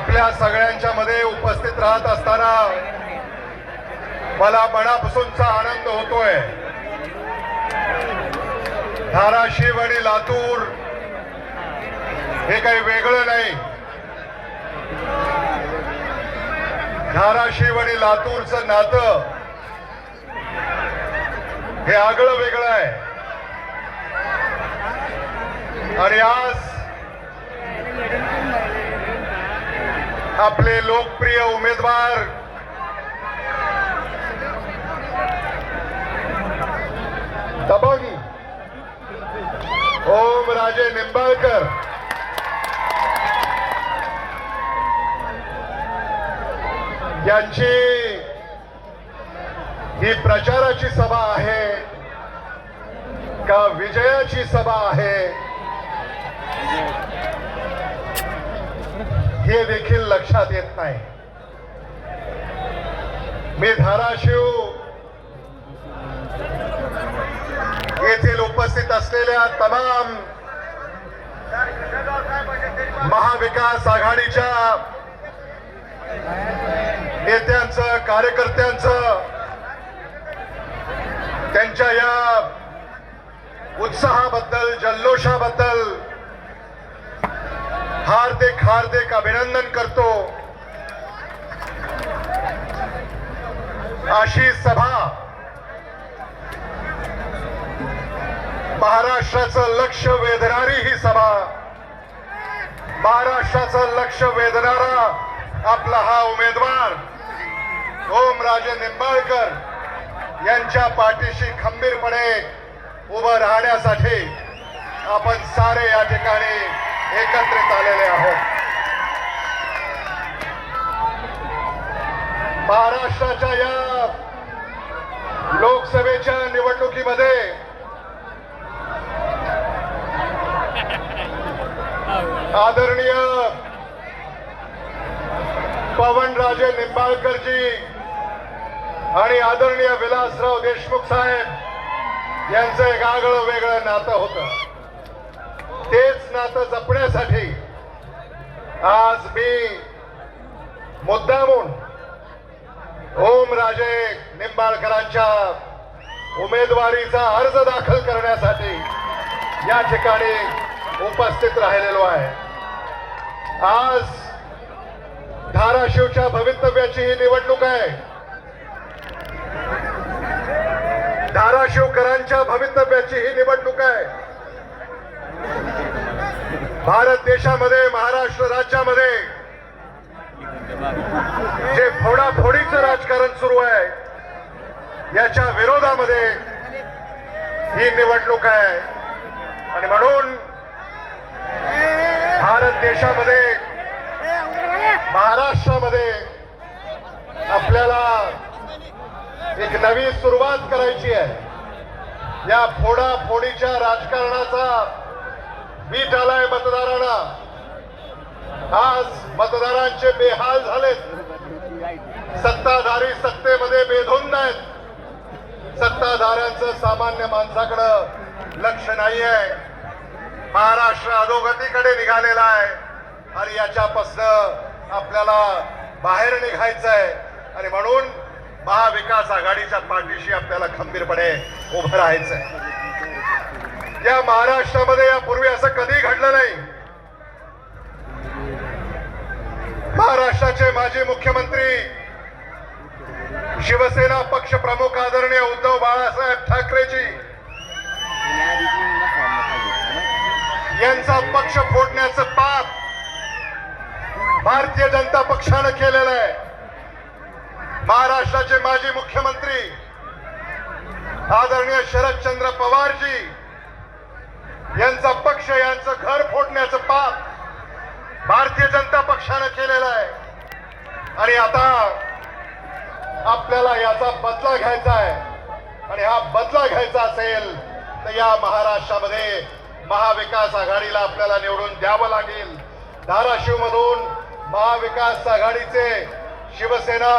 आपल्या सगळ्यांच्या मध्ये उपस्थित राहत असताना मला मनापासूनचा आनंद होतोय. धाराशिव आणि लातूर हे काही वेगळं नाही. धाराशिव आणि लातूरचं नातं हे आगळं वेगळं आहे. आणि आज आपले लोकप्रिय उमेदवार. दबंग ओम राजे निंबाळकर. यांची ही प्रचाराची सभा आहे का विजयाची सभा आहे? हे देखील लक्षात येत नाही. मी धाराशिव येथील उपस्थित असलेल्या तमाम महाविकास आघाडीच्या नेत्यांचं कार्यकर्त्यांचं त्यांच्या या उत्साहाबद्दल जल्लोषाबद्दल हार्दिक हार्दिक अभिनंदन करतो. अशी सभा महाराष्ट्राचं लक्ष वेधणारी ही सभा. महाराष्ट्राचं लक्ष वेधणारा आपला हा उमेदवार ओमराजे निंबाळकर यांच्या पाठीशी खंबीरपणे उभं राहण्यासाठी आपण सारे या ठिकाणी एकत्रित आलेले आहोत. महाराष्ट्राच्या या लोकसभेच्या निवडणुकीमध्ये आदरणीय पवनराजे निंबाळकरजी आणि आदरणीय विलासराव देशमुख साहेब यांचं एक आगळं वेगळं नातं होतं. तेच नातं जपण्यासाठी आज मी मुद्दामून ओमराजे निंबाळकरांच्या उमेदवारीचा अर्ज दाखल करण्यासाठी या ठिकाणी उपस्थित राहिलेलो आहे. आज धाराशिवच्या भवितव्याची ही निवडणूक आहे. धाराशिवकरांच्या भवितव्याची ही निवडणूक आहे. भारत देशामध्ये महाराष्ट्र राज्यामध्ये जे फोडाफोडीचं राजकारण सुरू आहे याच्या विरोधामध्ये ही निवडणूक आहे. आणि म्हणून भारत देशामध्ये महाराष्ट्रामध्ये आपल्याला एक नवी सुरुवात करायची आहे. या फोडाफोडीच्या राजकारणाचा वीट आलाय मतदारांना. आज मतदारांचे बेहाल झालेत. सत्ताधारी सत्तेमध्ये बेधुंद आहेत. सत्ताधाऱ्यांचं सामान्य माणसाकडं लक्ष नाही आहे महाराष्ट्र अधोगतीकडे निघालेला आहे. आणि याच्यापासनं आपल्याला बाहेर निघायचं आहे आणि म्हणून महाविकास आघाडीच्या पाठीशी आपल्याला खंबीरपणे उभं राहायचं आहे या महाराष्ट्रामध्ये यापूर्वी असं कधी घडलं नाही. महाराष्ट्राचे माजी मुख्यमंत्री शिवसेना पक्ष प्रमुख आदरणीय उद्धव बाळासाहेब ठाकरेजी यांचा पक्ष फोडण्याचं पाप भारतीय जनता पक्षानं केलेलं आहे. महाराष्ट्राचे माजी मुख्यमंत्री आदरणीय शरदचंद्र पवारजी यांचा पक्ष यांचं घर फोडण्याचं पाप भारतीय जनता पक्षानं केलेलं आहे. आणि आता आपल्याला याचा बदला घ्यायचा आहे. आणि हा बदला घ्यायचा असेल तर या महाराष्ट्रामध्ये महाविकास आघाडीला आपल्याला निवडून द्यावं लागेल. धाराशिव मधून महाविकास आघाडीचे शिवसेना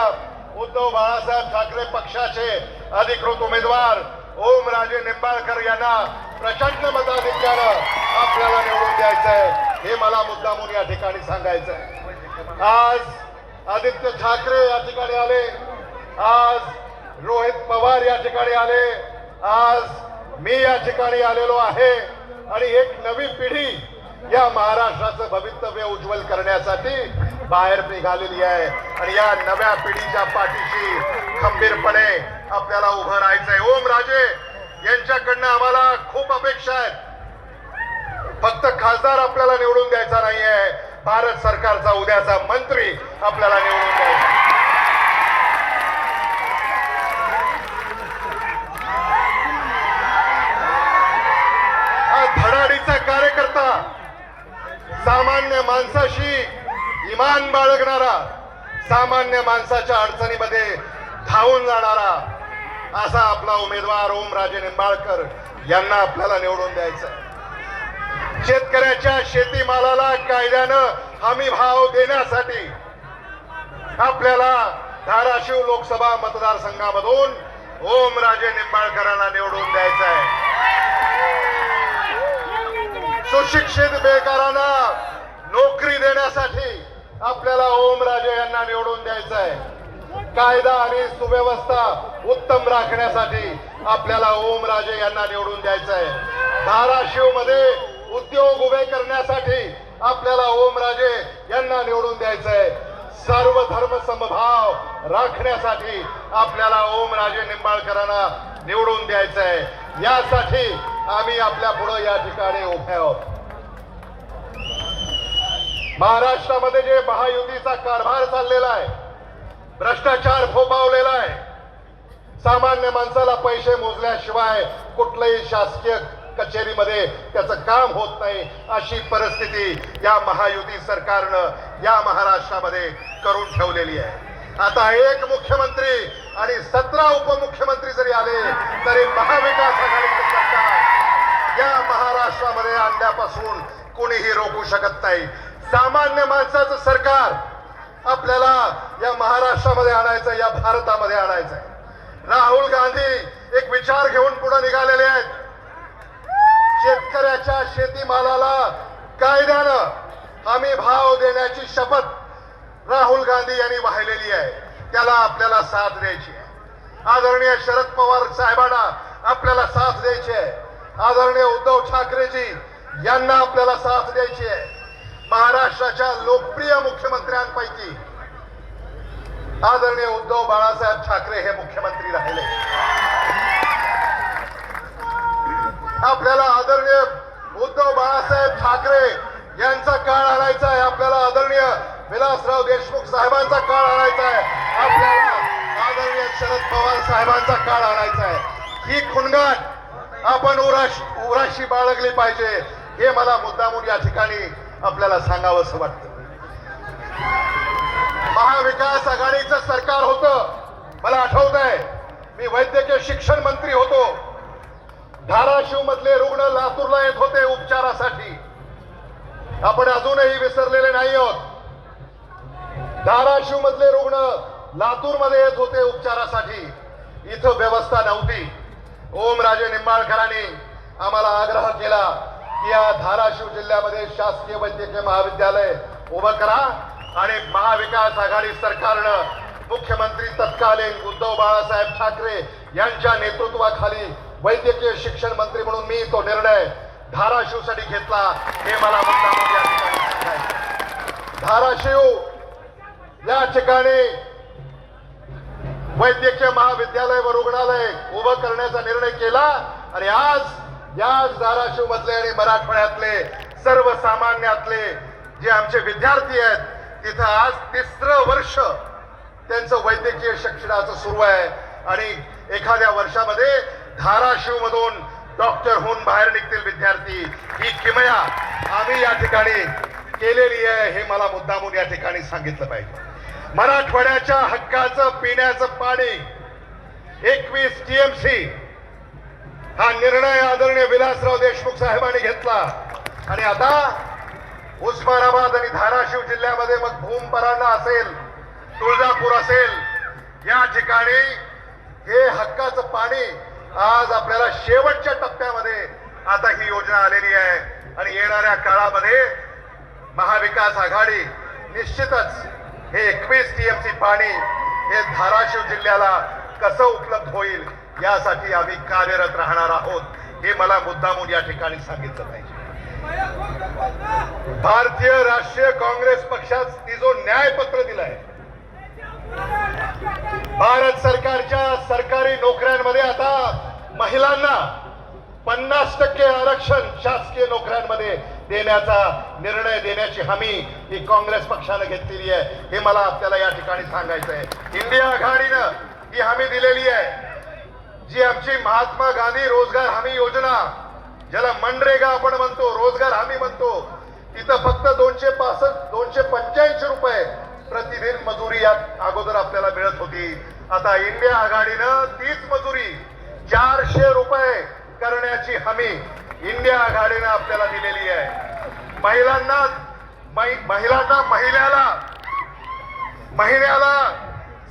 उद्धव बाळासाहेब ठाकरे पक्षाचे अधिकृत उमेदवार ओम राजे निंबाळकर यांना प्रचंड मताधिक्यानं आपल्याला निवडून द्यायचं आहे हे मला मुद्दामून या ठिकाणी सांगायचं आहे आज आदित्य ठाकरे या ठिकाणी आले. आज रोहित पवार या ठिकाणी आले. आज मी या ठिकाणी आलेलो आहे. आणि एक नवी पिढी या महाराष्ट्राचं भवितव्य उज्ज्वल करण्यासाठी बाहेर निघालेली आहे. आणि या नव्या पिढीच्या पाठीशी खंबीरपणे आपल्याला उभं राहायचंय. ओम राजे यांच्याकडनं आम्हाला खूप अपेक्षा आहेत. फक्त खासदार आपल्याला निवडून द्यायचा नाहीये. भारत सरकारचा उद्याचा मंत्री आपल्याला निवडून द्यायचा. हा धडाडीचा कार्यकर्ता सामान्य माणसाशी इमान बाळगणारा सामान्य माणसाच्या अडचणीमध्ये धावून जाणारा असा आपला उमेदवार ओमराजे निंबाळकर यांना आपल्याला निवडून द्यायचा शेतकऱ्याच्या शेतीमालाला कायद्यानं हमी भाव देण्यासाठी आपल्याला धाराशिव लोकसभा मतदारसंघामधून ओमराजे निंबाळकरांना निवडून द्यायचं आहे. सुशिक्षित बेकारांना नोकरी देण्यासाठी आपल्याला ओम राजे यांना निवडून द्यायचं आहे कायदा आणि सुव्यवस्था उत्तम राखण्यासाठी आपल्याला ओम राजे यांना निवडून द्यायचं आहे धाराशिवमध्ये उद्योग उभे करण्यासाठी आपल्याला ओम राजे यांना निवडून द्यायचं आहे सर्व धर्म समभाव राखण्यासाठी आपल्याला ओम राजे निंबाळकरांना निवडून द्यायचं आहे यासाठी आम्ही आपल्या पुढे या ठिकाणी उभे आहोत. महाराष्ट्रामध्ये जे महायुतीचा कारभार चाललेला आहे भ्रष्टाचार फोपावलेला आहे सामान्य माणसाला पैसे मोजल्याशिवाय कुठल्याही शासकीय कचेरीमध्ये त्याचं काम होत नाही अशी परिस्थिती या महायुती सरकारनं या महाराष्ट्रामध्ये करून ठेवलेली आहे. आता एक मुख्यमंत्री आणि सतरा उपमुख्यमंत्री जरी आले तरी महाविकास आघाडीचं सरकार या महाराष्ट्रामध्ये आणल्यापासून कोणीही रोखू शकत नाही. सामान्य माणसाचं सरकार आपल्याला या महाराष्ट्रामध्ये आणायचं या भारतामध्ये आणायचं आहे राहुल गांधी एक विचार घेऊन पुढे निघालेले आहेत. शेतकऱ्याच्या शेतीमालाला कायद्यानं हमी भाव देण्याची शपथ राहुल गांधी यांनी वाहिलेली आहे. त्याला आपल्याला साथ द्यायची आहे. आदरणीय शरद पवार साहेबांना आपल्याला साथ द्यायची आहे. आदरणीय उद्धव ठाकरेजी यांना आपल्याला साथ द्यायची आहे. महाराष्ट्राच्या लोकप्रिय मुख्यमंत्र्यांपैकी आदरणीय उद्धव बाळासाहेब ठाकरे हे मुख्यमंत्री राहिले. आपल्याला आदरणीय उद्धव बाळासाहेब ठाकरे यांचा काळ आणायचा आहे. आपल्याला आदरणीय विलासराव देशमुख साहेबांचा काळ आणायचा आहे. आपल्याला आदरणीय शरद पवार साहेबांचा काळ आणायचा आहे. ही खुणगाट आपण उराश उराशी बाळगली पाहिजे. हे मला मुद्दामून या ठिकाणी आपल्याला सांगावंसं वाटतं. महाविकास आघाडीचं सरकार होतं. मला आठवत आहे मी वैद्यकीय शिक्षण मंत्री होतो. धाराशिव मधले रुग्ण लातूरला येत होते उपचारासाठी. आपण अजूनही विसरलेले नाही आहोत. धाराशिव मधले रुग्ण लातूरमध्ये येत होते उपचारासाठी. इथं व्यवस्था नव्हती. ओमराजे निंबाळकरांनी आम्हाला आग्रह केला की या धाराशिव जिल्ह्यामध्ये शासकीय वैद्यकीय महाविद्यालय उभं करा आणि महाविकास आघाडी सरकारनं मुख्यमंत्री तत्कालीन उद्धव बाळासाहेब ठाकरे यांच्या नेतृत्वाखाली वैद्यकीय शिक्षण मंत्री म्हणून मी तो निर्णय धाराशिवसाठी घेतला हे मला धाराशिव या ठिकाणी वैद्यकीय महाविद्यालय व रुग्णालय उभं करण्याचा निर्णय केला आणि आज याच धाराशिव मधले आणि मराठवाड्यातले सर्वसामान्यातले जे आमचे विद्यार्थी आहेत तिथं आज तिसरं वर्ष त्यांचं वैद्यकीय शिक्षणाचं सुरू आहे. आणि एखाद्या वर्षामध्ये धाराशिव मधून डॉक्टर होऊन बाहेर निघतील विद्यार्थी ही किमया आम्ही या ठिकाणी केलेली आहे हे मला मुद्दामून या ठिकाणी सांगितलं पाहिजे. मराठवाड्याच्या हक्काचं पिण्याचं पाणी एकवीस टीएमसी हा निर्णय आदरणीय विलासराव देशमुख साहेबांनी घेतला. आणि आता उस्मानाबाद आणि धाराशिव जिल्ह्यामध्ये मग भूमपरांना असेल तुळजापूर असेल या ठिकाणी हे हक्काचं पाणी आज आपल्याला शेवटच्या टप्प्यामध्ये आता ही योजना आलेली आहे. आणि येणाऱ्या काळामध्ये महाविकास आघाडी निश्चितच हे एकवीस टीएमसी पाणी हे धाराशिव जिल्ह्याला कसं उपलब्ध होईल यासाठी आम्ही कार्यरत राहणार आहोत हे मला मुद्दामून या ठिकाणी सांगितलं पाहिजे. भारतीय राष्ट्रीय काँग्रेस पक्षात जो न्यायपत्र दिलाय भारत सरकारच्या सरकारी नोकऱ्यांमध्ये आता महिलांना पन्नास टक्के आरक्षण शासकीय नोकऱ्यांमध्ये देण्याचा निर्णय देण्याची हमी ही काँग्रेस पक्षानं घेतलेली आहे. हे मला आपल्याला या ठिकाणी सांगायचं आहे इंडिया आघाडीनं ही हमी दिलेली आहे. जी आमची महात्मा गांधी रोजगार हमी योजना ज्याला मनरेगा आपण म्हणतो रोजगार हमी म्हणतो तिथं फक्त दोनशे पासष्ट दोनशे पंच्याऐंशी रुपये प्रतिदिन मजुरी यात अगोदर आपल्याला मिळत होती. आता इंडिया आघाडीनं तीच मजुरी चारशे रुपये करण्याची हमी इंडिया आघाडीनं आपल्याला दिलेली आहे. महिलांना महिलांना महिन्याला महिन्याला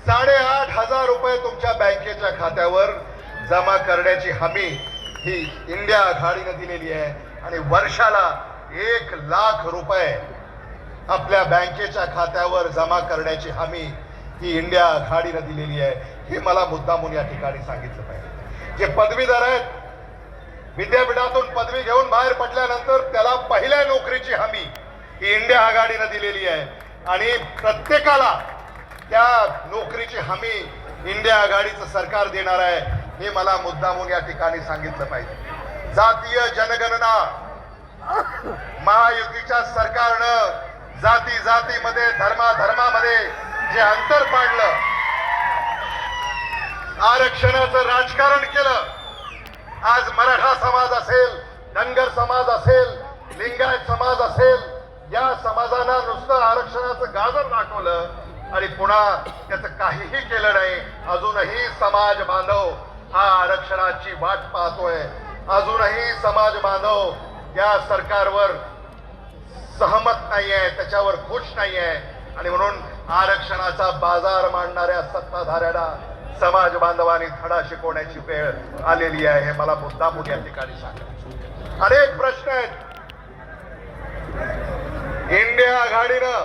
साडेआठ हजार रुपये तुमच्या बँकेच्या खात्यावर जमा करण्याची हमी ही इंडिया आघाडीनं दिलेली आहे. आणि वर्षाला एक लाख रुपये आपल्या बँकेच्या खात्यावर जमा करण्याची हमी ही इंडिया आघाडीनं दिलेली आहे. हे मला मुद्दामून या ठिकाणी सांगितलं पाहिजे. जे पदवीधर आहेत विद्यापीठातून पदवी घेऊन बाहेर पडल्यानंतर त्याला पहिल्या नोकरीची हमी ही इंडिया आघाडीनं दिलेली आहे. आणि प्रत्येकाला त्या नोकरीची हमी इंडिया आघाडीचं सरकार देणार आहे. हे मला मुद्दामून या ठिकाणी सांगितलं पाहिजे. जातीय जनगणना महायुतीच्या सरकारनं जाती जातीमध्ये धर्मा धर्मामध्ये जे अंतर पाडलं आरक्षणाचं राजकारण केलं आज मराठा समाज असेल धनगर समाज असेल लिंगायत समाज असेल या समाजाला नुसतं आरक्षणाचं गाजर दाखवलं आणि पुन्हा त्याचं काहीही केलं नाही. अजूनही समाज बांधव हा आरक्षणाची वाट पाहतोय. अजूनही समाज बांधव या सरकारवर सहमत नाहीये त्याच्यावर खुश नाही आहे आणि म्हणून आरक्षणाचा बाजार मांडणाऱ्या सत्ताधाऱ्याला समाज बांधवांनी धडा शिकवण्याची वेळ आलेली आहे. हे मला मुद्दामून या ठिकाणी सांगा. अनेक प्रश्न आहेत. इंडिया आघाडीनं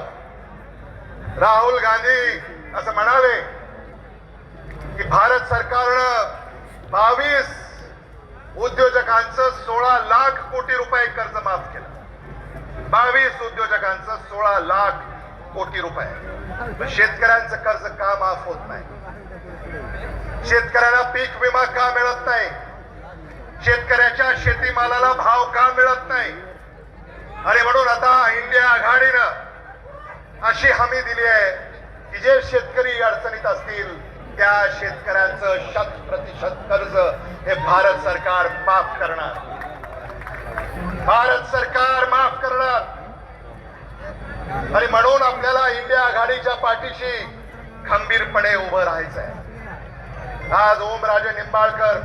राहुल गांधी असं म्हणाले की भारत सरकारनं बावीस उद्योजकांचं सोळा लाख कोटी रुपये कर्ज माफ केलं. बावीस उद्योजकांचं सोळा लाख कोटी रुपये. शेतकऱ्यांचं कर्ज का माफ होत नाही? शेतकऱ्याला पीक विमा का मिळत नाही? शेतकऱ्याच्या शेतीमालाला भाव का मिळत नाही? आणि म्हणून आता इंडिया आघाडीनं अशी हमी दिली आहे की जे शेतकरी अडचणीत असतील त्या शेतकऱ्यांचं शत प्रतिशत कर्ज हे भारत सरकार माफ करणार. भारत सरकार माफ करणार. आणि म्हणून आपल्याला इंडिया आघाडीच्या पाठीशी खंबीरपणे उभं राहायचं आहे आज ओमराजे निंबाळकर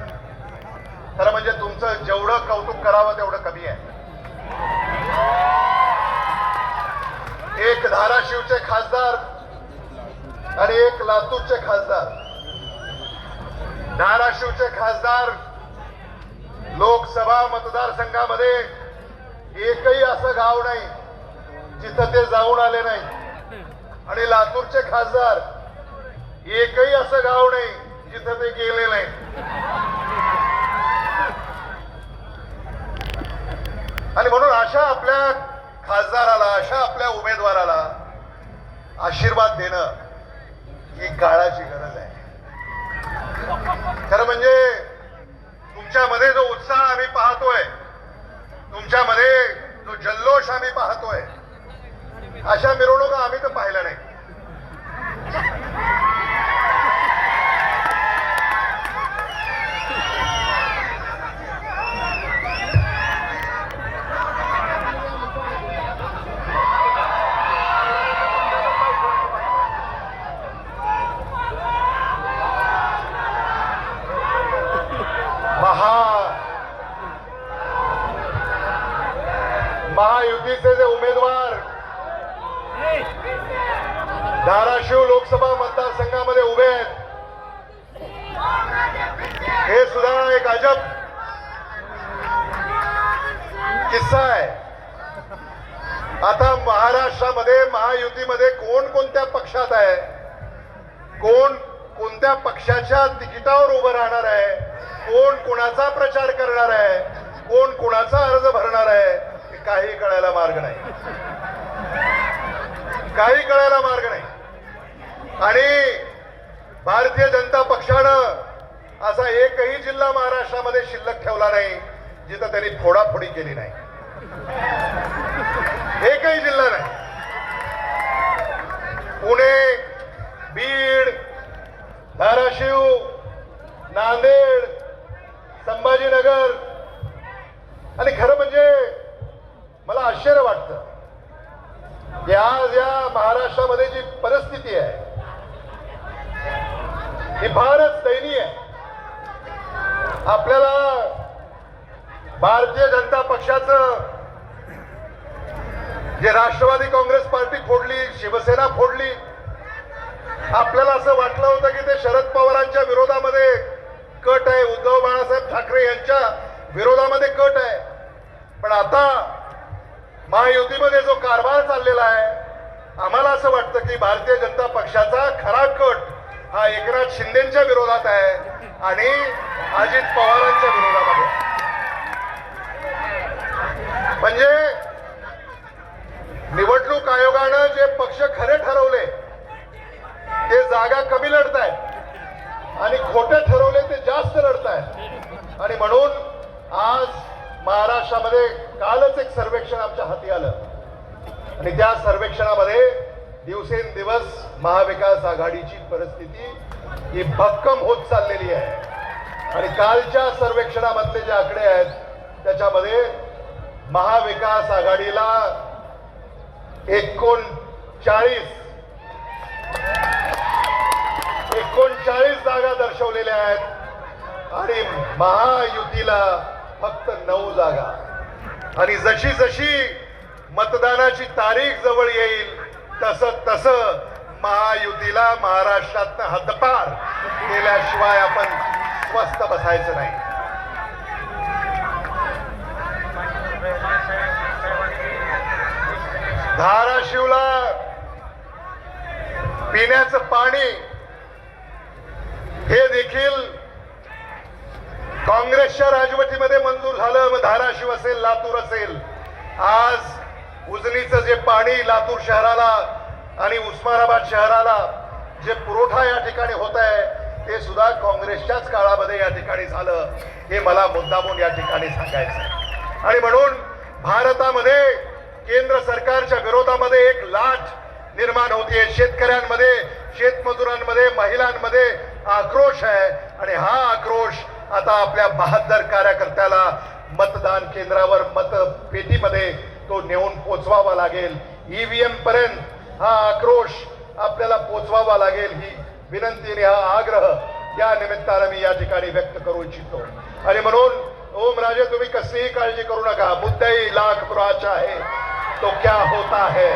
खरं म्हणजे तुमचं जेवढं कौतुक करावं तेवढं कमी आहे. एक धाराशिवचे खासदार आणि एक लातूरचे खासदार धाराशिवचे खासदार लोकसभा मतदारसंघामध्ये एकही असं गाव नाही जिथं ते जाऊन आले नाही. आणि लातूरचे खासदार एकही असं गाव नाही जिथं ते गेले नाही. आणि म्हणून अशा आपल्या खासदाराला अशा आपल्या उमेदवाराला आशीर्वाद देणं ही काळाची गरज आहे. खरं म्हणजे तुमच्यामध्ये जो उत्साह आम्ही पाहतोय तुमच्यामध्ये जो जल्लोष आम्ही पाहतोय अशा मिरवणुका आम्ही तर पाहिल्या नाही महा महायुतीचे जे उमेदवार धाराशिव लोकसभा मतदारसंघामध्ये उभे आहेत हे सुद्धा एक अजब किस्सा आहे. आता महाराष्ट्रामध्ये महायुतीमध्ये कोण कोणत्या पक्षात आहे? कोण कोणत्या पक्षाच्या तिकिटावर उभं राहणार आहे? कोण कोणाचा प्रचार करणार आहे? कोण कोणाचा अर्ज भरणार आहे? हे काही कळायला मार्ग नाही. काही कळायला मार्ग नाही. आणि भारतीय जनता पक्षानं असा एकही जिल्हा महाराष्ट्रामध्ये शिल्लक ठेवला नाही जिथं त्यांनी फोडाफोडी केली नाही. एकही जिल्हा नाही. पुणे बीड धाराशिव नांदेड संभाजीनगर. आणि खरं म्हणजे मला आश्चर्य वाटतं की आज या महाराष्ट्रामध्ये जी परिस्थिती आहे ही फारच दयनीय आहे. आपल्याला भारतीय जनता पक्षाचं जे राष्ट्रवादी काँग्रेस पार्टी फोडली शिवसेना फोडली आपल्याला असं वाटलं होतं की ते शरद पवारांच्या विरोधामध्ये कट आहे. उद्धव बाळासाहेब ठाकरे यांच्या विरोधामध्ये कट आहे. पण आता महायुतीमध्ये जो कारभार चाललेला आहे आम्हाला असं वाटतं की भारतीय जनता पक्षाचा खरा कट हा एकनाथ शिंदेच्या विरोधात आहे आणि अजित पवारांच्या विरोधामध्ये. म्हणजे निवडणूक आयोगानं जे पक्ष खरे ठरवले ते जागा कमी लढत आणि खोटे ठरवले ते जास्त लढत आणि म्हणून आज महाराष्ट्रामध्ये कालच एक सर्वेक्षण आमच्या हाती आलं. आणि त्या सर्वेक्षणामध्ये दिवसेंदिवस महाविकास आघाडीची परिस्थिती ही भक्कम होत चाललेली आहे. आणि कालच्या सर्वेक्षणामधले जे आकडे आहेत त्याच्यामध्ये महाविकास आघाडीला एकोणचाळीस एकोणचाळीस जागा दर्शवलेल्या आहेत आणि महायुतीला फक्त नऊ जागा आणि जशी जशी मतदानाची तारीख जवळ येईल तस तस महायुतीला महाराष्ट्रात हद्दपार केल्याशिवाय आपण स्वस्त बसायचं नाही. धाराशिवला पिण्याचं पाणी हे देखील काँग्रेसच्या राजवटीमध्ये मंजूर झालं. मग धाराशिव असेल लातूर असेल. आज उजनीचं जे पाणी लातूर शहराला आणि उस्मानाबाद शहराला जे पुरवठा या ठिकाणी होत आहे ते सुद्धा काँग्रेसच्याच काळामध्ये या ठिकाणी झालं. हे मला मुद्दामून या ठिकाणी सांगायचं आहे. आणि म्हणून भारतामध्ये केंद्र सरकारच्या विरोधामध्ये एक लाट निर्माण होतीये. शेतकऱ्यांमध्ये शेतमजुरांमध्ये महिलांमध्ये आक्रोश आहे. आणि हा आक्रोश आता आपल्या बहादर कार्यकर्त्याला मतदान केंद्रावर मत पेटीमध्ये तो नेऊन पोचवावा लागेल. ईव्हीएम पर्यंत हा आक्रोश आपल्याला पोचवावा लागेल ही विनंती आणि हा आग्रह या निमित्तानं मी या ठिकाणी व्यक्त करू इच्छितो. आणि म्हणून ओम राजे तुम्ही कसलीही काळजी करू नका. मुद्दाही लाख पुराचा आहे. तो क्या होता है?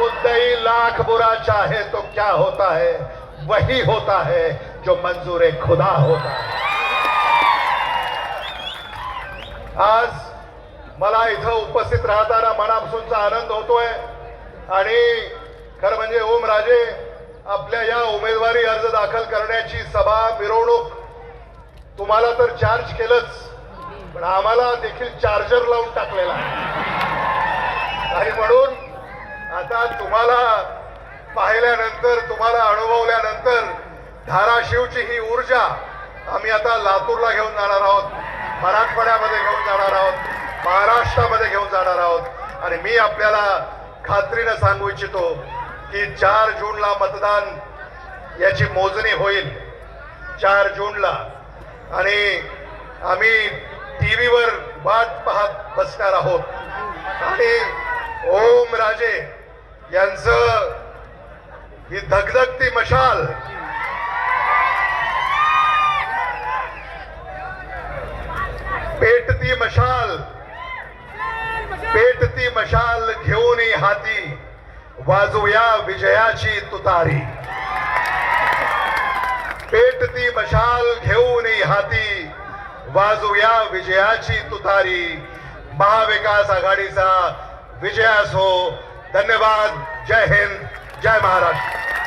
मुद्दई लाख बुरा चाहे तो क्या होता है? वही होता है जो मंजूर खुदा होता है। आज मला इथं उपस्थित राहताना मनापासूनचा आनंद होतोय आणि खरं म्हणजे ओम राजे आपल्या या उमेदवारी अर्ज दाखल करण्याची सभा मिरवणूक तुम्हाला तर चार्ज केलंच पण आम्हाला देखील चार्जर लावून टाकलेला आहे. आणि म्हणून आता तुम्हाला पाहिल्यानंतर तुम्हाला अनुभवल्यानंतर धाराशिवची ही ऊर्जा आम्ही आता लातूरला घेऊन जाणार आहोत मराठवाड्यामध्ये घेऊन जाणार आहोत महाराष्ट्रामध्ये घेऊन जाणार आहोत. आणि मी आपल्याला खात्रीनं सांगू इच्छितो की चार जूनला मतदान याची मोजणी होईल. चार जूनला. आणि आम्ही टी व्हीवर वाट पाहत बसणार आहोत. आणि ओम राजे यांचं ही धगधगती मशाल. पेटती मशाल. पेटती मशाल घेऊन ये हाती. वाजूया विजयाची तुतारी. पेटती मशाल घेऊन हाती. वाजूया विजयाची तुतारी. महाविकास आघाडीचा विजय असो धन्यवाद जय हिंद जय महाराष्ट्र।